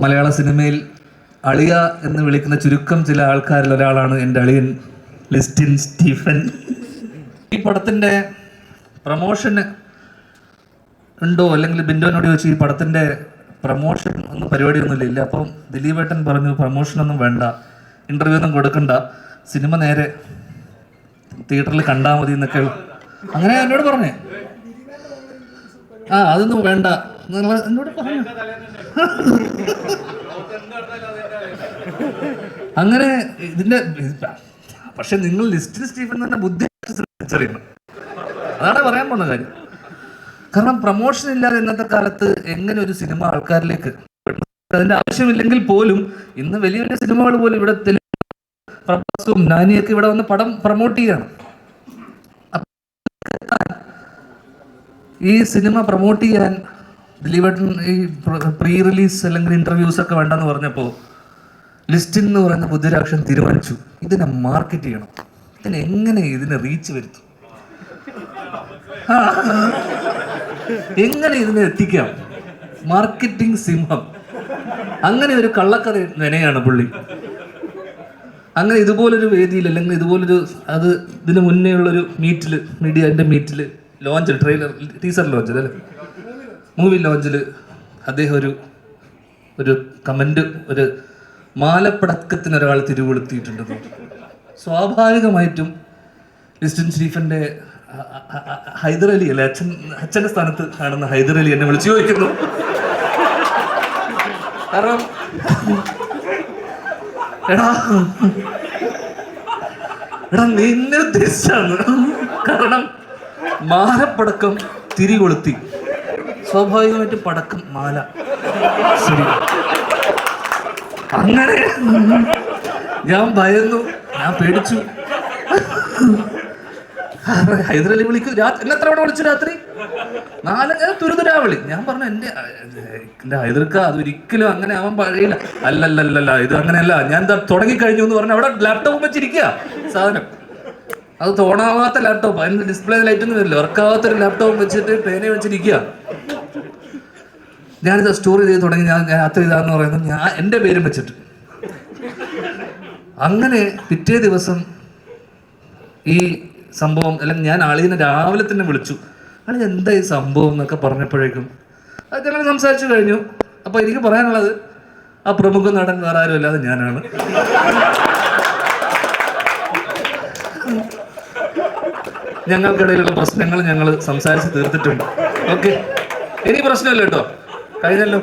മലയാള സിനിമയിൽ അളിയ എന്ന് വിളിക്കുന്ന ചുരുക്കം ചില ആൾക്കാരിൽ ഒരാളാണ് എന്റെ അളിയൻ ലിസ്റ്റിൻ സ്റ്റീഫൻ. ഈ പടത്തിന്റെ പ്രമോഷന് ഉണ്ടോ അല്ലെങ്കിൽ ബിൻഡോനോട് ചോദിച്ചു ഈ പടത്തിന്റെ പ്രമോഷൻ ഒന്നും പരിപാടി ഒന്നും ഇല്ല അപ്പം ദിലീപേട്ടൻ പറഞ്ഞു പ്രമോഷനൊന്നും വേണ്ട. ഇന്റർവ്യൂ ഒന്നും കൊടുക്കണ്ട. സിനിമ നേരെ തിയേറ്ററിൽ കണ്ടാൽ മതി എന്നൊക്കെ. അങ്ങനെ എന്നോട് പറഞ്ഞേ. ആ അതൊന്നും വേണ്ട. എന്നോട് പറഞ്ഞു അങ്ങനെ ഇതിന്റെ പക്ഷെ നിങ്ങൾ ലിസ്റ്റിൽ സ്റ്റീഫൻ തന്നെ ബുദ്ധി തിരിച്ചറിയണം അതാണ് പറയാൻ പോകുന്ന കാര്യം. കാരണം പ്രൊമോഷൻ ഇല്ലാതെ ഇന്നത്തെ കാലത്ത് എങ്ങനെ ഒരു സിനിമ ആൾക്കാരിലേക്ക് അതിന്റെ ആവശ്യമില്ലെങ്കിൽ പോലും ഇന്ന് വലിയ വലിയ സിനിമകൾ പോലും ഇവിടെ പ്രഭാസും നാനിയൊക്കെ ഇവിടെ വന്ന് പടം പ്രൊമോട്ട് ചെയ്യാണ്. ഈ സിനിമ പ്രൊമോട്ട് ചെയ്യാൻ ദിലീപേട്ടൻ ഈ പ്രീ റിലീസ് അല്ലെങ്കിൽ ഇന്റർവ്യൂസ് ഒക്കെ വേണ്ടെന്ന് പറഞ്ഞപ്പോൾ ലിസ്റ്റിൻ എന്ന് പറയുന്ന ബുദ്ധിരാക്ഷൻ തീരുമാനിച്ചു. ഇതിനെ മാർക്കറ്റ് ചെയ്യണം. ഇതിനെ എങ്ങനെ ഇതിനെ റീച്ച് വരുത്തും? എങ്ങനെ ഇതിനെ എത്തിക്കാം? മാർക്കറ്റിംഗ് സിംഹം. അങ്ങനെ ഒരു കള്ളക്കഥ നനയാണ് പുള്ളി. അങ്ങനെ ഇതുപോലൊരു വേദിയിൽ അല്ലെങ്കിൽ ഇതുപോലൊരു അത് ഇതിന് മുന്നേ ഉള്ളൊരു മീറ്റിൽ മീഡിയന്റെ മീറ്റിൽ ലോഞ്ച് ട്രെയിലർ ടീസർ ലോഞ്ച് അല്ലേ? മൂവി ലോഞ്ചിൽ അദ്ദേഹം ഒരു ഒരു കമന്റ് ഒരു മാലപ്പടക്കത്തിന് ഒരാൾ തിരുവെളുത്തിയിട്ടുണ്ട്. സ്വാഭാവികമായിട്ടും ലിസ്റ്റൻ ഷരീഫിന്റെ ഹൈദർ അലി അല്ലെ? അച്ഛൻ അച്ഛന്റെ സ്ഥാനത്ത് കാണുന്ന ഹൈദർ അലി എന്നെ വിളിച്ചു ചോദിക്കുന്നു. കാരണം എടാ എടാ നിന്നെ ഉദ്ദേശിച്ചാണ്. കാരണം മാലപ്പടക്കം തിരികൊളുത്തി സ്വാഭാവികമായിട്ട് പടക്കം മാല. ശരി. അങ്ങനെ ഞാൻ ഭയന്നു. ഞാൻ പേടിച്ചു. ഹൈദരലി വിളിക്കും. രാത്രി എന്നെ എത്ര വിളിച്ചു രാത്രി? നാല് തുരുതുരാ വിളി ഞാൻ പറഞ്ഞു എന്റെ എന്റെ ഹൈദർക്ക അതൊരിക്കലും അങ്ങനെ അവൻ പഴയില്ല അല്ലല്ലല്ല ഇത് അങ്ങനെയല്ല. ഞാൻ തുടങ്ങി കഴിഞ്ഞു എന്ന് പറഞ്ഞു അവിടെ ലാപ്ടോപ്പ് വെച്ചിരിക്കുക സാധനം. അത് തോണാവാത്ത ലാപ്ടോപ്പ് അതിന് ഡിസ്പ്ലേ ലൈറ്റ് ഒന്നും വരില്ല വർക്കാവാത്തൊരു ലാപ്ടോപ്പ് വെച്ചിട്ട് പേന വെച്ചിരിക്കുക ഞാനിത് സ്റ്റോറി ചെയ്ത് തുടങ്ങി ഞാൻ രാത്രി ഇതാന്ന് പറയുന്നത് ഞാൻ എന്റെ പേരും വെച്ചിട്ട്. അങ്ങനെ പിറ്റേ ദിവസം ഈ സംഭവം അല്ലെങ്കിൽ ഞാൻ ആളിനെ രാവിലെ തന്നെ വിളിച്ചു. ആളി എന്താ ഈ സംഭവം എന്നൊക്കെ പറഞ്ഞപ്പോഴേക്കും അത് ഞങ്ങൾ സംസാരിച്ചു കഴിഞ്ഞു. അപ്പോൾ എനിക്ക് പറയാനുള്ളത് ആ പ്രമുഖ നടൻ വേറെ ആരും അല്ലാതെ ഞാനാണ്. ഞങ്ങൾക്കിടയിലുള്ള പ്രശ്നങ്ങൾ ഞങ്ങൾ സംസാരിച്ച് തീർത്തിട്ടുണ്ട്. ഓക്കെ. ഇനി പ്രശ്നമില്ല കേട്ടോ. കഴിഞ്ഞല്ലോ.